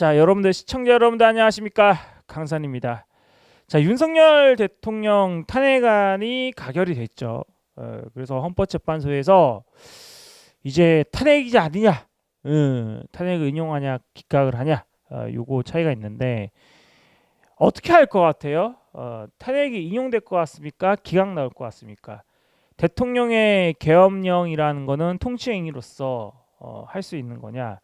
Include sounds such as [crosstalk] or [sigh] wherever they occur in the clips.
자, 여러분들 시청자 여러분들 안녕하십니까? 강산입니다. 자, 윤석열 대통령 탄핵안이 가결이 됐죠. 어, 그래서 헌법재판소에서 이제 탄핵이지 아니냐, 음, 탄핵을 인용하냐, 기각을 하냐, 어, 요거 차이가 있는데 어떻게 할 것 같아요? 어, 탄핵이 인용될 것 같습니까? 기각 나올 것 같습니까? 대통령의 계엄령이라는 거는 통치행위로서 어, 할 수 있는 거냐?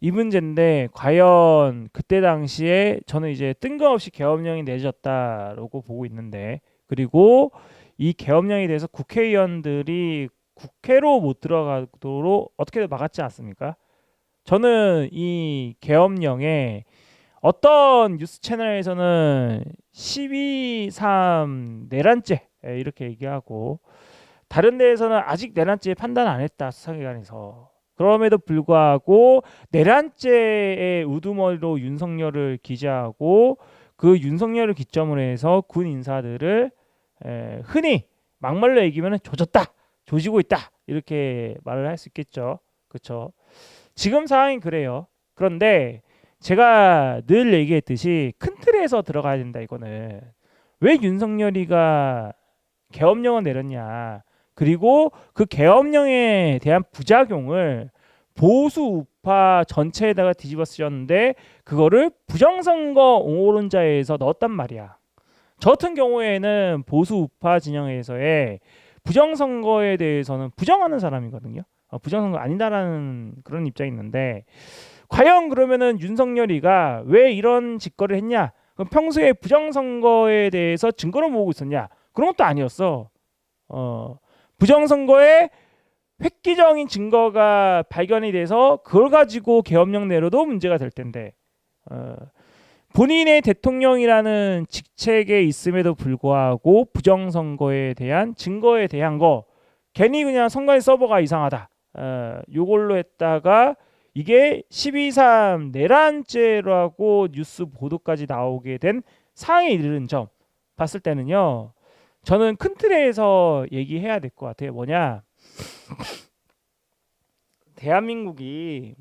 이 문제인데 과연 그때 당시에 저는 이제 뜬금없이 계엄령이 내려졌다라고 보고 있는데 그리고 이 계엄령에 대해서 국회의원들이 국회로 못 들어가도록 어떻게 막았지 않습니까? 저는 이 계엄령에 어떤 뉴스 채널에서는 12.3 내란죄 예, 이렇게 얘기하고 다른 데에서는 아직 내란죄 판단 안 했다 수사기관에서 그럼에도 불구하고 내란죄의 우두머리로 윤석열을 기재하고 그 윤석열을 기점으로 해서 군 인사들을 에, 흔히 막말로 얘기하면 조졌다 조지고 있다 이렇게 말을 할 수 있겠죠. 그렇죠 지금 상황이 그래요. 그런데 제가 늘 얘기했듯이 큰 틀에서 들어가야 된다 이거는. 왜 윤석열이가 계엄령을 내렸냐 그리고 그 계엄령에 대한 부작용을 보수 우파 전체에다가 뒤집어 쓰셨는데 그거를 부정선거 옹호론자에서 넣었단 말이야. 저 같은 경우에는 보수 우파 진영에서의 부정선거에 대해서는 부정하는 사람이거든요. 어, 부정선거 아니다라는 그런 입장이 있는데 과연 그러면은 윤석열이가 왜 이런 짓거리를 했냐? 그럼 평소에 부정선거에 대해서 증거를 모으고 있었냐? 그런 것도 아니었어. 어, 부정선거에 획기적인 증거가 발견이 돼서 그걸 가지고 계엄령 내려도 문제가 될 텐데 어, 본인의 대통령이라는 직책에 있음에도 불구하고 부정선거에 대한 증거에 대한 거 괜히 그냥 선관위 서버가 이상하다 어, 요걸로 했다가 이게 12.3 내란죄라고 뉴스 보도까지 나오게 된 상황에 이르는 점 봤을 때는요 저는 큰 틀에서 얘기해야 될 것 같아요. 뭐냐? 대한민국이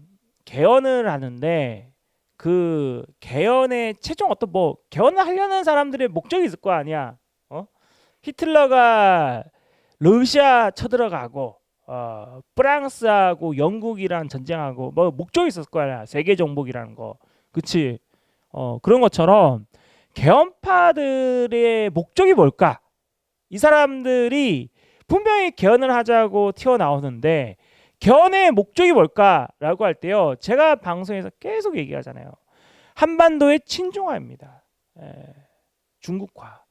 개헌을 하는데 그 개헌의 최종 어떤 뭐 개헌을 하려는 사람들의 목적이 있을 거 아니야. 어? 히틀러가 러시아 쳐들어가고 어, 프랑스하고 영국이랑 전쟁하고 뭐 목적이 있었을 거 아니야. 세계 정복이라는 거. 그치? 어, 그런 것처럼 개헌파들의 목적이 뭘까? 이 사람들이 분명히 개헌을 하자고 튀어나오는데 개헌의 목적이 뭘까라고 할 때요. 제가 방송에서 계속 얘기하잖아요. 한반도의 친중화입니다. 에, 중국화.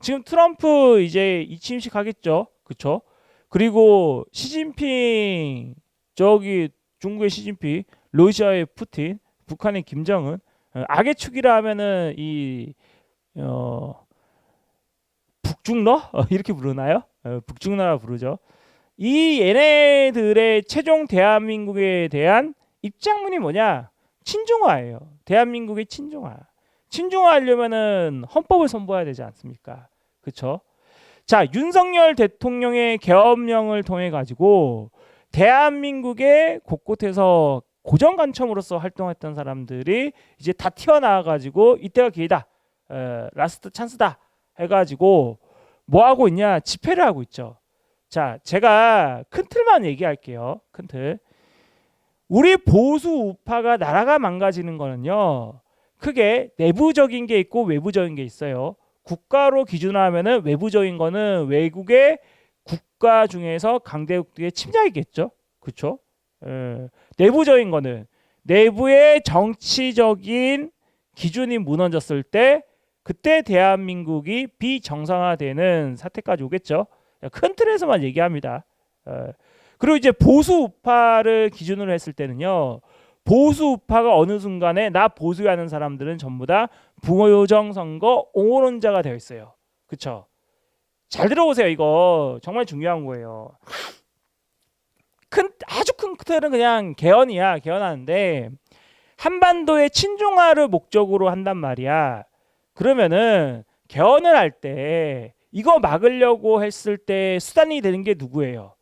지금 트럼프 이제 이침식 하겠죠. 그렇죠? 그리고 시진핑 저기 중국의 시진핑, 러시아의 푸틴, 북한의 김정은 어, 악의 축이라 하면은 이 어, 북중러 어, 이렇게 부르나요? 어, 북중러라 부르죠. 이 얘네들의 최종 대한민국에 대한 입장문이 뭐냐? 친중화예요. 대한민국의 친중화. 친중화하려면은 헌법을 선보여야 되지 않습니까? 그렇죠? 자, 윤석열 대통령의 계엄령을 통해 가지고 대한민국의 곳곳에서 고정 간첩으로서 활동했던 사람들이 이제 다 튀어나와 가지고 이때가 기회다. 어, 라스트 찬스다. 해가지고 뭐 하고 있냐 집회를 하고 있죠. 자, 제가 큰 틀만 얘기할게요. 큰 틀. 우리 보수 우파가 나라가 망가지는 거는요. 크게 내부적인 게 있고 외부적인 게 있어요. 국가로 기준하면은 외부적인 거는 외국의 국가 중에서 강대국들의 침략이겠죠. 그렇죠? 내부적인 거는 내부의 정치적인 기준이 무너졌을 때 그때 대한민국이 비정상화되는 사태까지 오겠죠. 큰 틀에서만 얘기합니다. 어, 그리고 이제 보수 우파를 기준으로 했을 때는요. 보수 우파가 어느 순간에 나 보수하는 사람들은 전부 다 부정 선거 옹호론자가 되어 있어요. 그렇죠? 잘 들어보세요. 이거 정말 중요한 거예요. 큰 아주 큰 틀은 그냥 개헌이야. 개헌하는데 한반도의 친중화를 목적으로 한단 말이야. 그러면은 개헌을 할 때 이거 막으려고 했을 때 수단이 되는 게 누구예요?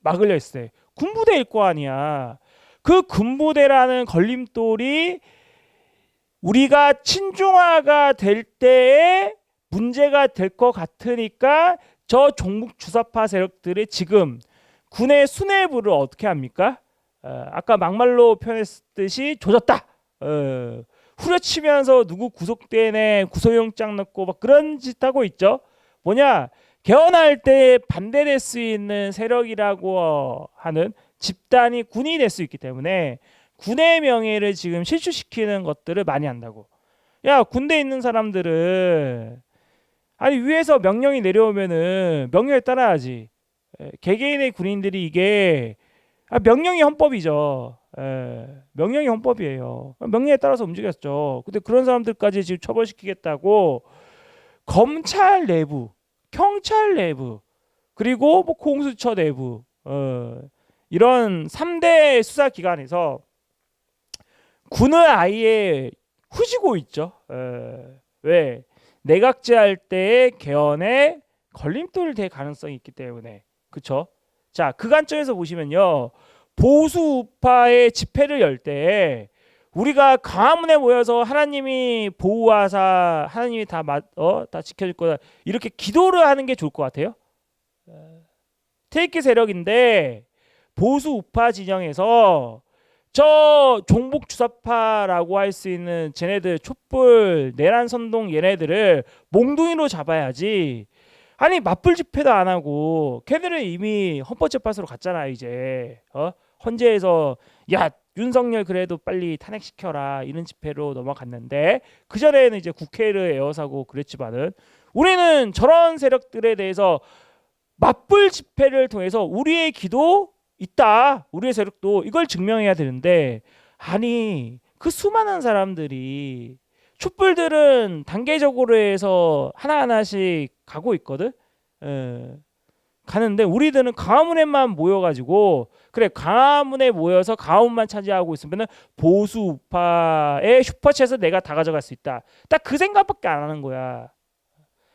막으려 했을 때 군부대일 거 아니야. 그 군부대라는 걸림돌이 우리가 친중화가 될 때에 문제가 될 것 같으니까 저 종북 주사파 세력들이 지금 군의 수뇌부를 어떻게 합니까? 어, 아까 막말로 표현했듯이 조졌다. 어, 후려치면서 누구 구속되네 구속영장 넣고 막 그런 짓 하고 있죠. 뭐냐 개헌할 때 반대될 수 있는 세력이라고 하는 집단이 군이 될 수 있기 때문에 군의 명예를 지금 실추시키는 것들을 많이 한다고. 야 군대 있는 사람들은 아니 위에서 명령이 내려오면은 명령에 따라야지. 에, 개개인의 군인들이 이게 아, 명령이 헌법이죠. 에, 명령이 헌법이에요. 명령에 따라서 움직였죠. 근데 그런 사람들까지 지금 처벌시키겠다고 검찰 내부, 경찰 내부, 그리고 뭐 공수처 내부, 어, 이런 3대 수사 기관에서 군을 아예 후지고 있죠. 에, 왜? 내각제 할 때의 개헌에 걸림돌이 될 가능성이 있기 때문에 그쵸? 자, 그 관점에서 보시면요. 보수 우파의 집회를 열 때 우리가 광화문에 모여서 하나님이 보호하사 하나님이 다, 마, 어, 다 지켜줄 거다 이렇게 기도를 하는 게 좋을 것 같아요. 테이크 세력인데 보수 우파 진영에서 저 종북 주사파라고 할 수 있는 쟤네들 촛불 내란 선동 얘네들을 몽둥이로 잡아야지. 아니 맞불 집회도 안 하고 걔들은 이미 헌법재판소로 갔잖아 이제. 어? 헌재에서 야 윤석열 그래도 빨리 탄핵시켜라. 이런 집회로 넘어갔는데 그 전에는 이제 국회를 에워싸고 그랬지만은 우리는 저런 세력들에 대해서 맞불 집회를 통해서 우리의 기도 있다. 우리의 세력도 이걸 증명해야 되는데 아니 그 수많은 사람들이 촛불들은 단계적으로 해서 하나하나씩 가고 있거든. 에, 가는데 우리들은 광화문에만 모여가지고 그래 광화문에 모여서 광화문만 차지하고 있으면은 보수 우파의 슈퍼챗에서 내가 다 가져갈 수 있다. 딱 그 생각밖에 안 하는 거야.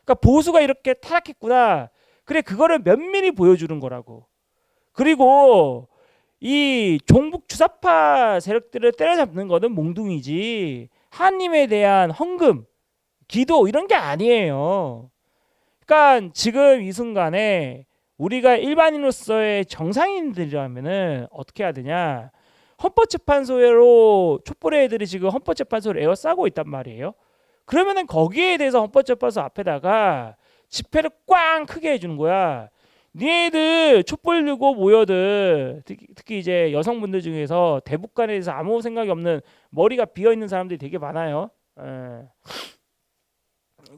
그러니까 보수가 이렇게 타락했구나. 그래 그거를 면밀히 보여주는 거라고. 그리고 이 종북 주사파 세력들을 때려잡는 거는 몽둥이지. 하나님에 대한 헌금, 기도 이런 게 아니에요. 그러니까 지금 이 순간에 우리가 일반인으로서의 정상인들이라면은 어떻게 해야 되냐? 헌법재판소로 촛불의 애들이 지금 헌법재판소를 에워싸고 있단 말이에요. 그러면은 거기에 대해서 헌법재판소 앞에다가 집회를 꽝 크게 해주는 거야. 니네들 촛불 들고 모여들 특히, 특히 이제 여성분들 중에서 대북관에 대해서 아무 생각이 없는 머리가 비어 있는 사람들이 되게 많아요. 에.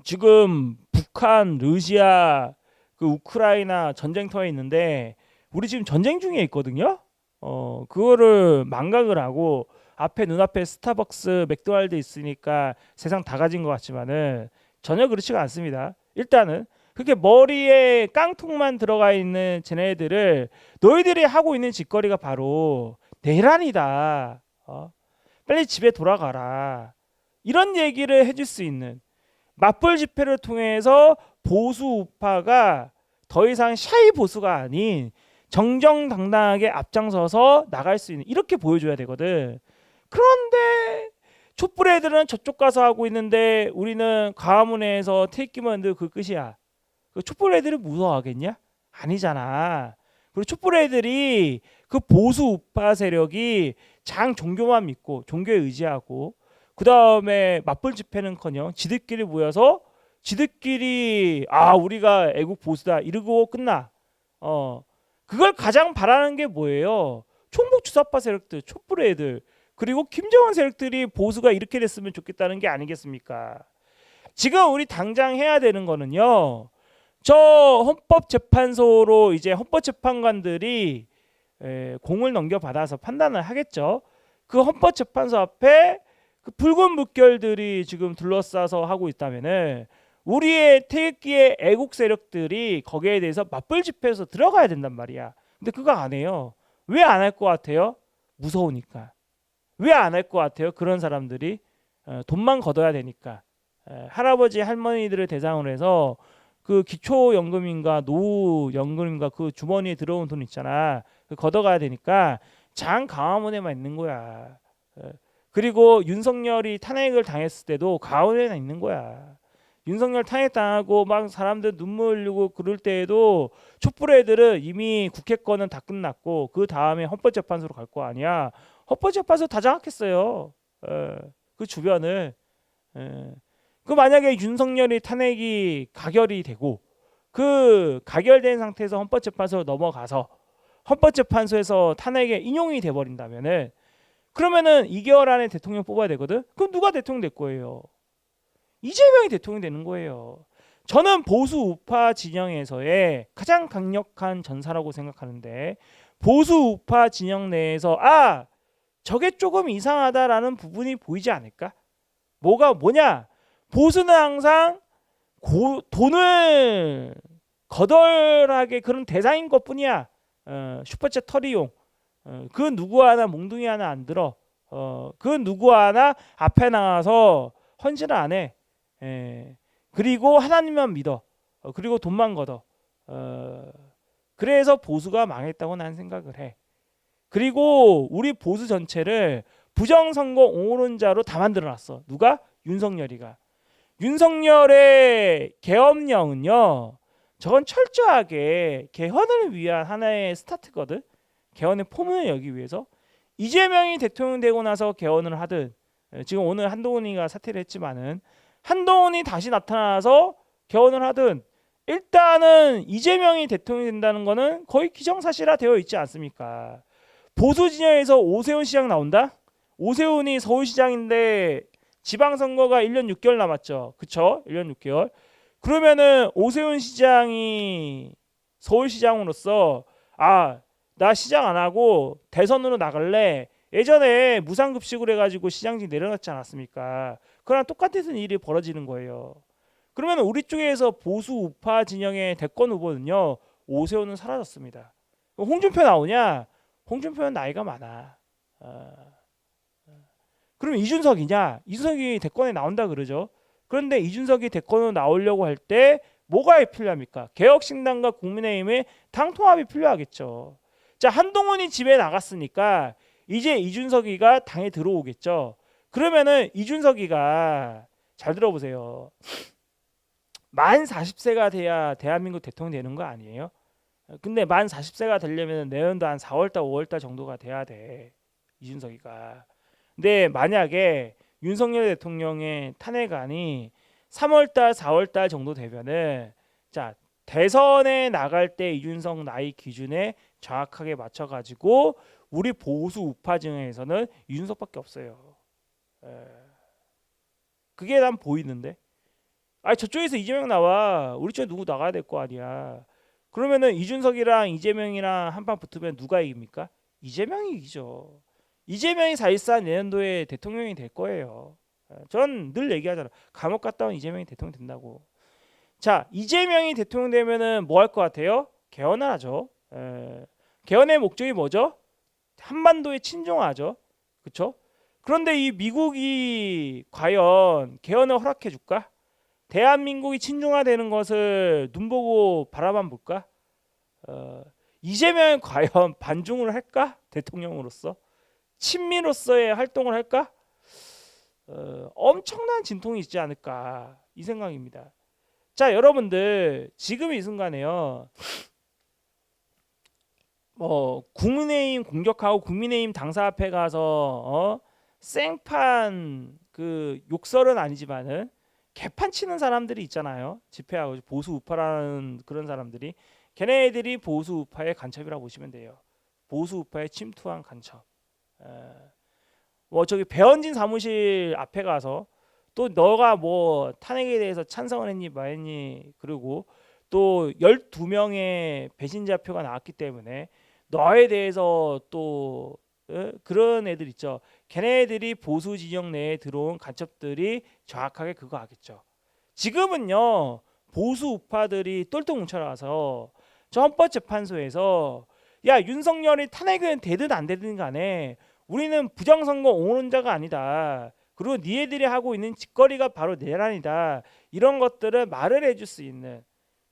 지금 북한, 러시아, 그 우크라이나 전쟁터에 있는데 우리 지금 전쟁 중에 있거든요. 어 그거를 망각을 하고 앞에 눈앞에 스타벅스, 맥도날드 있으니까 세상 다 가진 것 같지만은 전혀 그렇지가 않습니다. 일단은 그렇게 머리에 깡통만 들어가 있는 쟤네들을 너희들이 하고 있는 짓거리가 바로 내란이다. 어? 빨리 집에 돌아가라. 이런 얘기를 해줄 수 있는 맞불 집회를 통해서 보수 우파가 더 이상 샤이 보수가 아닌 정정당당하게 앞장서서 나갈 수 있는 이렇게 보여줘야 되거든. 그런데 촛불 애들은 저쪽 가서 하고 있는데 우리는 광화문에서 태기만 늘그 끝이야. 그 촛불 애들이 무서워하겠냐? 아니잖아. 그리고 촛불 애들이 그 보수 우파 세력이 장 종교만 믿고 종교에 의지하고 그 다음에 맞불 집회는커녕 지들끼리 모여서 지들끼리 아 우리가 애국 보수다 이러고 끝나. 어 그걸 가장 바라는 게 뭐예요? 총복 주사파 세력들, 촛불 애들 그리고 김정은 세력들이 보수가 이렇게 됐으면 좋겠다는 게 아니겠습니까? 지금 우리 당장 해야 되는 거는요. 저 헌법재판소로 이제 헌법재판관들이 에, 공을 넘겨받아서 판단을 하겠죠. 그 헌법재판소 앞에 그 붉은 물결들이 지금 둘러싸서 하고 있다면은 우리의 태극기의 애국 세력들이 거기에 대해서 맞불 집회에서 들어가야 된단 말이야. 근데 그거 안 해요. 왜 안 할 것 같아요? 무서우니까. 왜 안 할 것 같아요? 그런 사람들이 어, 돈만 걷어야 되니까. 에, 할아버지 할머니들을 대상으로 해서 그 기초연금인가 노후연금인가 그 주머니에 들어온 돈 있잖아. 그 걷어가야 되니까 장 강화문에만 있는 거야. 어, 그리고 윤석열이 탄핵을 당했을 때도 강화문에만 있는 거야. 윤석열 탄핵 당하고 막 사람들 눈물 흘리고 그럴 때에도 촛불 애들은 이미 국회 거는 다 끝났고 그 다음에 헌법재판소로 갈 거 아니야. 헌법재판소 다 장악했어요. 어, 그 주변을. 예. 그 만약에 윤석열이 탄핵이 가결이 되고 그 가결된 상태에서 헌법재판소로 넘어가서 헌법재판소에서 탄핵에 인용이 돼 버린다면은 그러면은 2개월 안에 대통령 뽑아야 되거든. 그럼 누가 대통령 될 거예요? 이재명이 대통령 되는 거예요. 저는 보수 우파 진영에서의 가장 강력한 전사라고 생각하는데 보수 우파 진영 내에서 아 저게 조금 이상하다라는 부분이 보이지 않을까? 뭐가 뭐냐? 보수는 항상 고, 돈을 거덜하게 그런 대상인 것뿐이야. 어, 슈퍼챗 터리용. 어, 그 누구 하나 몽둥이 하나 안 들어. 어, 그 누구 하나 앞에 나와서 헌신을 안 해. 예. 그리고 하나님만 믿어. 어, 그리고 돈만 걷어. 어, 그래서 보수가 망했다고 난 생각을 해. 그리고 우리 보수 전체를 부정선거 옹호론자로 다 만들어놨어. 누가? 윤석열이가. 윤석열의 계엄령은요. 저건 철저하게 개헌을 위한 하나의 스타트거든. 개헌의 포문을 열기 위해서 이재명이 대통령 되고 나서 개헌을 하든 에, 지금 오늘 한동훈이가 사퇴를 했지만은 한동훈이 다시 나타나서 개헌을 하든 일단은 이재명이 대통령이 된다는 거는 거의 기정사실화 되어 있지 않습니까? 보수 진영에서 오세훈 시장 나온다? 오세훈이 서울시장인데 지방선거가 1년 6개월 남았죠. 그쵸? 1년 6개월. 그러면은 오세훈 시장이 서울시장으로서 아, 나 시장 안 하고 대선으로 나갈래. 예전에 무상급식으로 해가지고 시장직 내려놨지 않았습니까? 그랑 똑같은 일이 벌어지는 거예요. 그러면 우리 쪽에서 보수 우파 진영의 대권 후보는요 오세훈은 사라졌습니다. 홍준표 나오냐? 홍준표는 나이가 많아. 어, 그럼 이준석이냐? 이준석이 대권에 나온다 그러죠. 그런데 이준석이 대권으로 나오려고 할 때 뭐가 필요합니까? 개혁신당과 국민의힘의 당 통합이 필요하겠죠. 자 한동훈이 집에 나갔으니까 이제 이준석이가 당에 들어오겠죠. 그러면은 이준석이가 잘 들어보세요. 만 40세가 돼야 대한민국 대통령 되는 거 아니에요? 근데 만 40세가 되려면 내년도 한 4월달 5월달 정도가 돼야 돼. 이준석이가. 근데 만약에 윤석열 대통령의 탄핵안이 3월달 4월달 정도 되면은 자 대선에 나갈 때 이준석 나이 기준에 정확하게 맞춰 가지고 우리 보수 우파 중에서는 이준석밖에 없어요. 에. 그게 난 보이는데. 아 저쪽에서 이재명 나와. 우리 쪽에 누구 나가야 될 거 아니야. 그러면은 이준석이랑 이재명이랑 한판 붙으면 누가 이깁니까? 이재명이 이기죠. 이재명이 사실상 내년도에 대통령이 될 거예요. 전 늘 얘기하잖아. 감옥 갔다 온 이재명이 대통령 된다고. 자, 이재명이 대통령 되면은 뭐 할 것 같아요? 개헌을 하죠. 에, 개헌의 목적이 뭐죠? 한반도에 친중하죠. 그렇죠? 그런데 이 미국이 과연 개헌을 허락해 줄까? 대한민국이 친중화되는 것을 눈 보고 바라만 볼까? 어, 이재명이 과연 [laughs] 반중을 할까? 대통령으로서 친미로서의 활동을 할까? 어, 엄청난 진통이 있지 않을까 이 생각입니다. 자, 여러분들 지금 이 순간에요. 뭐 국민의힘 공격하고 국민의힘 당사 앞에 가서 어? 생판 그 욕설은 아니지만은 개판 치는 사람들이 있잖아요. 집회하고 보수 우파라는 그런 사람들이 걔네들이 보수 우파의 간첩이라고 보시면 돼요. 보수 우파에 침투한 간첩. 에, 뭐 저기 배현진 사무실 앞에 가서 또 너가 뭐 탄핵에 대해서 찬성을 했니 말했니 그리고 또 12명의 배신자 표가 나왔기 때문에 너에 대해서 또 에? 그런 애들 있죠. 걔네들이 보수 진영 내에 들어온 간첩들이 정확하게 그거 하겠죠. 지금은요 보수 우파들이 똘똘 뭉쳐나서 저 헌법재판소에서 야 윤석열이 탄핵은 되든 안 되든 간에 우리는 부정선거 옹호론자가 아니다. 그리고 니네들이 하고 있는 짓거리가 바로 내란이다. 이런 것들을 말을 해줄 수 있는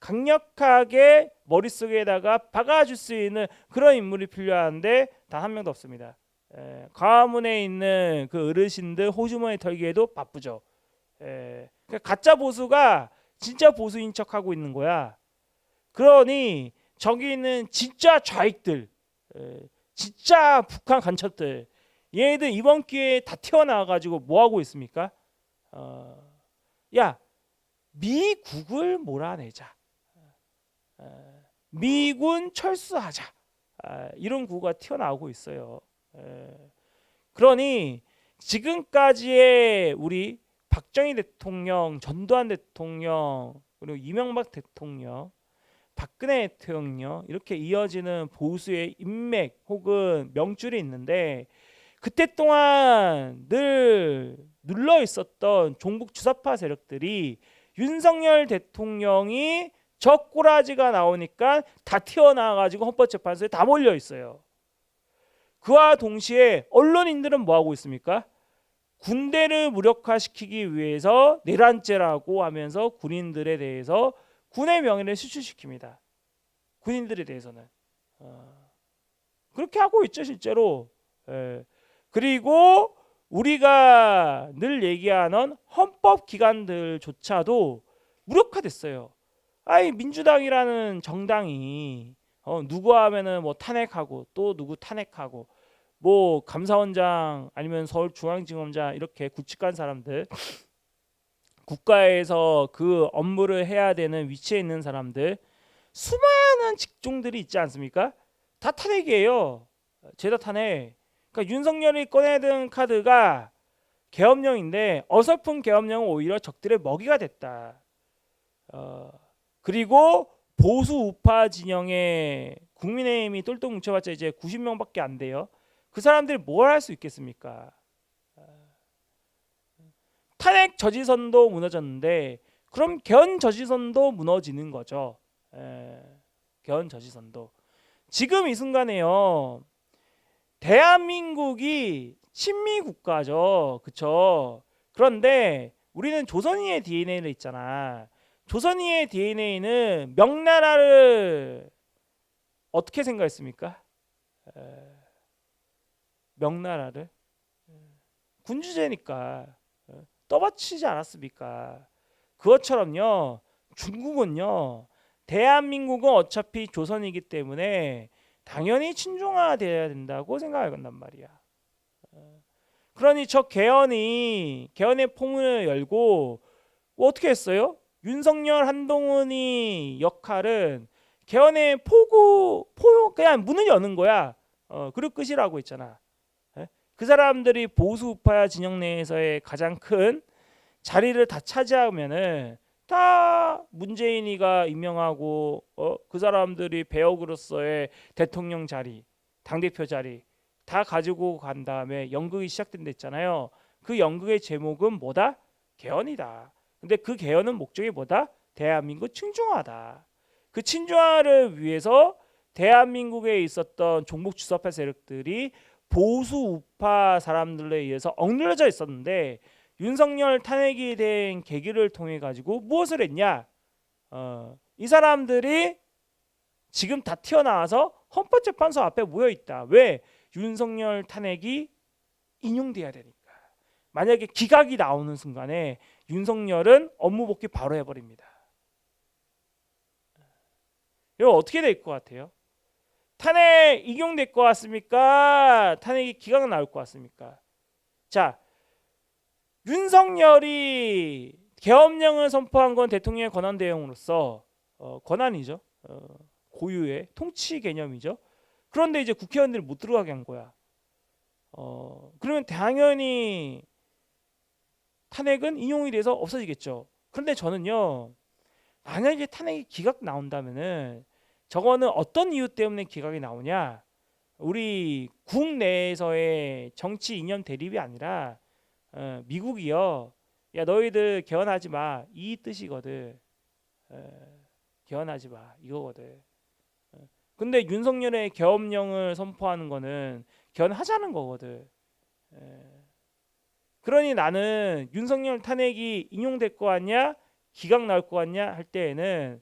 강력하게 머릿속에다가 박아줄 수 있는 그런 인물이 필요한데 단 한 명도 없습니다. 에, 가문에 있는 그 어르신들 호주머니 털기에도 바쁘죠. 에, 그러니까 가짜 보수가 진짜 보수인 척하고 있는 거야. 그러니 저기 있는 진짜 좌익들, 에, 진짜 북한 간첩들, 얘들 이번 기회에 다 튀어나와 가지고 뭐 하고 있습니까? 어, 야 미국을 몰아내자. 어, 미군 철수하자. 아, 이런 구호가 튀어나오고 있어요. 에, 그러니 지금까지의 우리 박정희 대통령, 전두환 대통령, 그리고 이명박 대통령, 박근혜 대통령 이렇게 이어지는 보수의 인맥 혹은 명줄이 있는데 그때 동안 늘 눌러 있었던 종북 주사파 세력들이 윤석열 대통령이 저 꼬라지가 나오니까 다 튀어나와 가지고 헌법재판소에 다 몰려 있어요. 그와 동시에 언론인들은 뭐 하고 있습니까? 군대를 무력화시키기 위해서 내란죄라고 하면서 군인들에 대해서 군의 명예를 실추시킵니다. 군인들에 대해서는 어, 그렇게 하고 있죠 실제로. 예. 그리고 우리가 늘 얘기하는 헌법 기관들조차도 무력화됐어요. 아이 민주당이라는 정당이 어, 누구 하면은 뭐 탄핵하고 또 누구 탄핵하고 뭐 감사원장 아니면 서울중앙지검장 이렇게 구직한 사람들 국가에서 그 업무를 해야 되는 위치에 있는 사람들 수많은 직종들이 있지 않습니까? 다 탄핵이에요. 죄다 탄핵. 그러니까 윤석열이 꺼내든 카드가 계엄령인데 어설픈 계엄령은 오히려 적들의 먹이가 됐다. 어, 그리고 보수 우파 진영의 국민의힘이 똘똘 뭉쳐봤자 이제 90명밖에 안 돼요. 그 사람들이 뭘 할 수 있겠습니까? 탄핵 저지선도 무너졌는데 그럼 견 저지선도 무너지는 거죠. 에, 견 저지선도. 지금 이 순간에요. 대한민국이 친미 국가죠. 그쵸? 그런데 우리는 조선인의 DNA를 있잖아. 조선인의 DNA는 명나라를 어떻게 생각했습니까? 에, 명나라를 군주제니까 어, 떠받치지 않았습니까? 그것처럼요. 중국은요. 대한민국은 어차피 조선이기 때문에 당연히 친중화돼야 된다고 생각한단 말이야. 어, 그러니 저 개헌이 개헌의 포문을 열고 뭐 어떻게 했어요? 윤석열 한동훈이 역할은 개헌의 포구 포 그냥 문을 여는 거야. 어, 그리고 끝이라고 했잖아. 예? 그 사람들이 보수 우파 진영 내에서의 가장 큰 자리를 다 차지하면은 다 문재인이가 임명하고 어, 그 사람들이 배역으로서의 대통령 자리, 당 대표 자리 다 가지고 간 다음에 연극이 시작된댔잖아요. 그 연극의 제목은 뭐다? 개헌이다. 근데 그 개헌은 목적이 뭐다? 대한민국 친중화다. 그 친중화를 위해서 대한민국에 있었던 종북 주사파 세력들이 보수 우파 사람들에 의해서 억눌려져 있었는데 윤석열 탄핵이 된 계기를 통해 가지고 무엇을 했냐? 어, 이 사람들이 지금 다 튀어나와서 헌법재판소 앞에 모여 있다. 왜? 윤석열 탄핵이 인용돼야 되니까. 만약에 기각이 나오는 순간에 윤석열은 업무 복귀 바로 해버립니다. 이거 어떻게 될 것 같아요? 탄핵 인용될 것 같습니까? 탄핵이 기각 나올 것 같습니까? 자, 윤석열이 계엄령을 선포한 건 대통령의 권한 대행으로서 어, 권한이죠. 어, 고유의 통치 개념이죠. 그런데 이제 국회의원들이 못 들어가게 한 거야. 어, 그러면 당연히 탄핵은 인용이 돼서 없어지겠죠. 그런데 저는요. 만약에 탄핵이 기각 나온다면은 저거는 어떤 이유 때문에 기각이 나오냐? 우리 국내에서의 정치 이념 대립이 아니라 어, 미국이요. 야 너희들 개헌하지 마. 이 뜻이거든. 어, 개헌하지 마. 이거거든. 어, 근데 윤석열의 계엄령을 선포하는 거는 개헌하자는 거거든. 에, 그러니 나는 윤석열 탄핵이 인용될 거 같냐, 기각 나올 거 같냐 할 때에는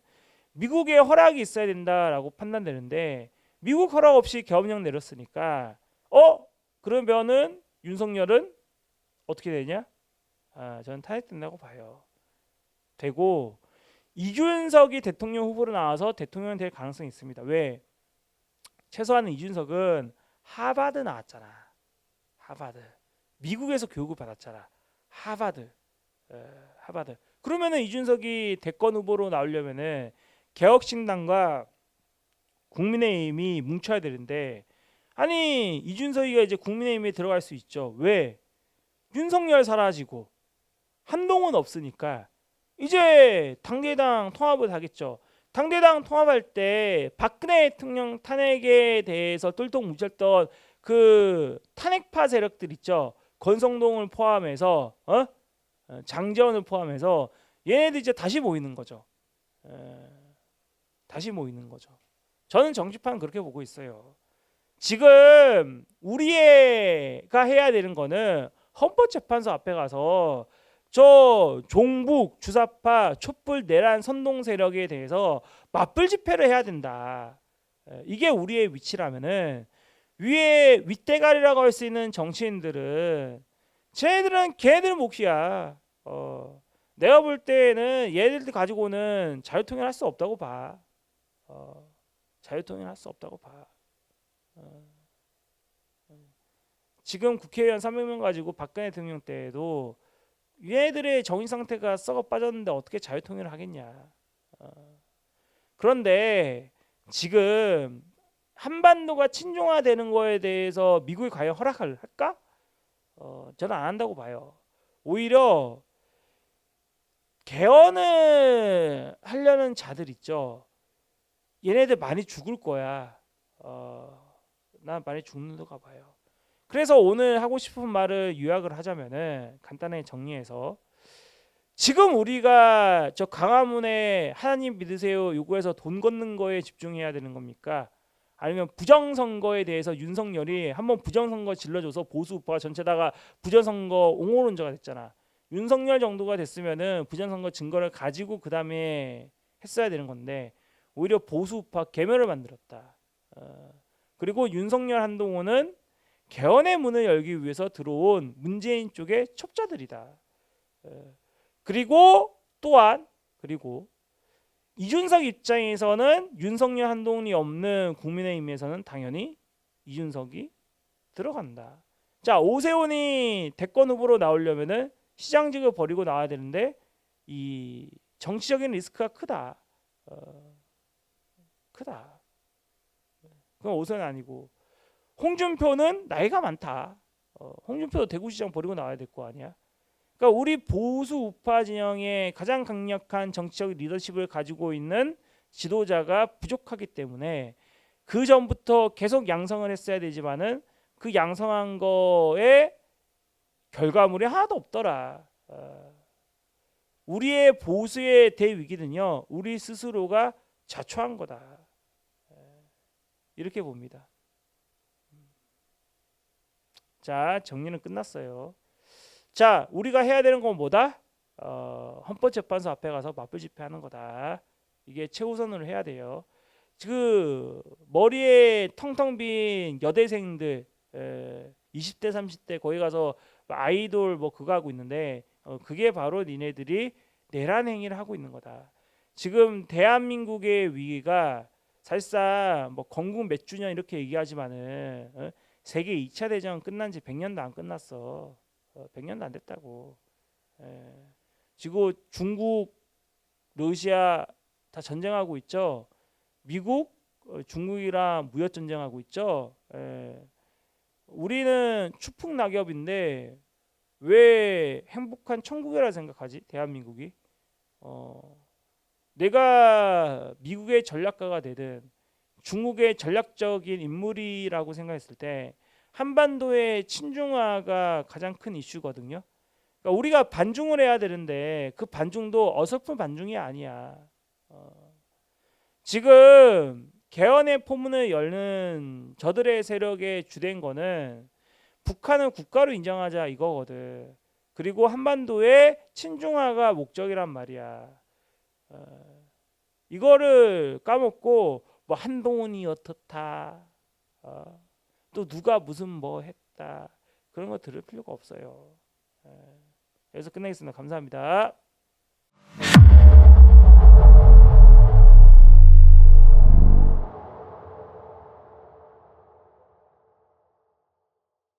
미국의 허락이 있어야 된다라고 판단되는데 미국 허락 없이 계엄령 내렸으니까 어 그러면은 윤석열은 어떻게 되냐? 아 저는 탄핵된다고 봐요. 되고 이준석이 대통령 후보로 나와서 대통령 될 가능성이 있습니다. 왜? 최소한 이준석은 하버드 나왔잖아. 하버드. 미국에서 교육을 받았잖아. 하버드. 에, 하버드. 그러면은 이준석이 대권 후보로 나오려면은 개혁신당과 국민의힘이 뭉쳐야 되는데 아니 이준석이가 이제 국민의힘에 들어갈 수 있죠. 왜? 윤석열 사라지고 한동훈 없으니까 이제 당대당 통합을 하겠죠. 당대당 통합할 때 박근혜 대통령 탄핵에 대해서 똘똘 뭉쳤던 그 탄핵파 세력들 있죠. 권성동을 포함해서 어? 어, 장재원을 포함해서 얘네들 이제 다시 모이는 거죠. 에, 다시 모이는 거죠. 저는 정치판 그렇게 보고 있어요. 지금 우리가 해야 되는 거는 헌법재판소 앞에 가서 저 종북 주사파 촛불 내란 선동 세력에 대해서 맞불 집회를 해야 된다. 에, 이게 우리의 위치라면은 위에 윗대가리라고 할 수 있는 정치인들은 쟤들은 걔들 몫이야. 어, 내가 볼 때는 얘들 가지고는 자유통일 할 수 없다고 봐. 어, 자유통일 할 수 없다고 봐. 어, 지금 국회의원 300명 가지고 박근혜 대통령 때에도 얘들의 정신 상태가 썩어 빠졌는데 어떻게 자유통일을 하겠냐. 어, 그런데 지금 한반도가 친중화되는 거에 대해서 미국이 과연 허락을 할까? 어, 저는 안 한다고 봐요. 오히려 개헌을 하려는 자들 있죠. 얘네들 많이 죽을 거야. 어, 난 많이 죽는다고 봐요. 그래서 오늘 하고 싶은 말을 요약을 하자면은 간단하게 정리해서 지금 우리가 저 강화문에 하나님 믿으세요 요구해서 돈 걷는 거에 집중해야 되는 겁니까? 아니면 부정선거에 대해서 윤석열이 한번 부정선거 질러줘서 보수 우파가 전체다가 부정선거 옹호론자가 됐잖아. 윤석열 정도가 됐으면은 부정선거 증거를 가지고 그 다음에 했어야 되는 건데 오히려 보수 우파 개멸을 만들었다. 어, 그리고 윤석열 한동훈은 개헌의 문을 열기 위해서 들어온 문재인 쪽의 첩자들이다. 어, 그리고 또한 그리고 이준석 입장에서는 윤석열 한동훈이 없는 국민의힘에서는 당연히 이준석이 들어간다. 자 오세훈이 대권 후보로 나오려면은 시장직을 버리고 나와야 되는데 이 정치적인 리스크가 크다. 어, 크다. 그건 오세훈 아니고 홍준표는 나이가 많다. 어, 홍준표도 대구시장 버리고 나와야 될 거 아니야. 그러니까 우리 보수 우파 진영의 가장 강력한 정치적 리더십을 가지고 있는 지도자가 부족하기 때문에 그 전부터 계속 양성을 했어야 되지만은 그 양성한 거에 결과물이 하나도 없더라. 어, 우리의 보수의 대위기는요, 우리 스스로가 자초한 거다. 에, 이렇게 봅니다. 자, 정리는 끝났어요. 자, 우리가 해야 되는 건 뭐다? 어, 헌법재판소 앞에 가서 맞불 집회하는 거다. 이게 최우선으로 해야 돼요. 그 머리에 텅텅 빈 여대생들 에, 20대 30대 거기 가서 아이돌 뭐 그거 하고 있는데 어, 그게 바로 니네들이 내란 행위를 하고 있는 거다. 지금 대한민국의 위기가 사실상 뭐 건국 몇 주년 이렇게 얘기하지만은 어? 세계 2차 대전 끝난 지 100년도 안 끝났어. 어, 100년도 안 됐다고. 예. 지금 중국, 러시아 다 전쟁하고 있죠. 미국, 어, 중국이랑 무역 전쟁하고 있죠. 예. 우리는 추풍 낙엽인데 왜 행복한 천국이라 생각하지? 대한민국이. 어, 내가 미국의 전략가가 되든 중국의 전략적인 인물이라고 생각했을 때 한반도의 친중화가 가장 큰 이슈거든요. 그러니까 우리가 반중을 해야 되는데 그 반중도 어설픈 반중이 아니야. 어, 지금 개헌의 포문을 열는 저들의 세력의 주된 거는 북한을 국가로 인정하자 이거거든. 그리고 한반도의 친중화가 목적이란 말이야. 어, 이거를 까먹고 뭐 한동훈이 어떻다, 어, 또 누가 무슨 뭐 했다 그런 거 들을 필요가 없어요. 예. 여기서 끝내겠습니다. 감사합니다.